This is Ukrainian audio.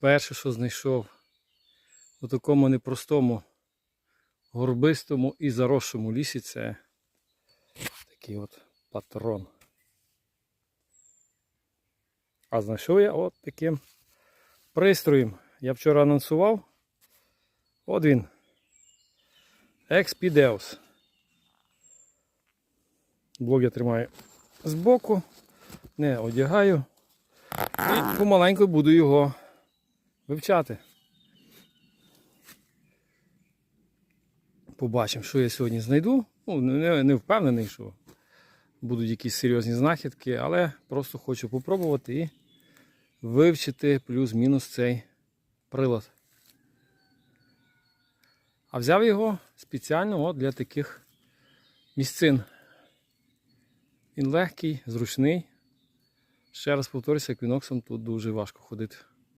перше, що знайшов у такому непростому, горбистому і заросшому лісі, це такий от патрон. А знайшов я от таким пристроєм. Я вчора анонсував. От він. Expideus. Блок я тримаю збоку, не одягаю. І помаленьку буду його вивчати. Побачимо, що я сьогодні знайду. Ну, не, не впевнений, що будуть якісь серйозні знахідки, але просто хочу попробувати і вивчити плюс-мінус цей прилад. А взяв його спеціально от для таких місцин. Він легкий, зручний. Ще раз повторюся, квіноксом тут дуже важко ходити.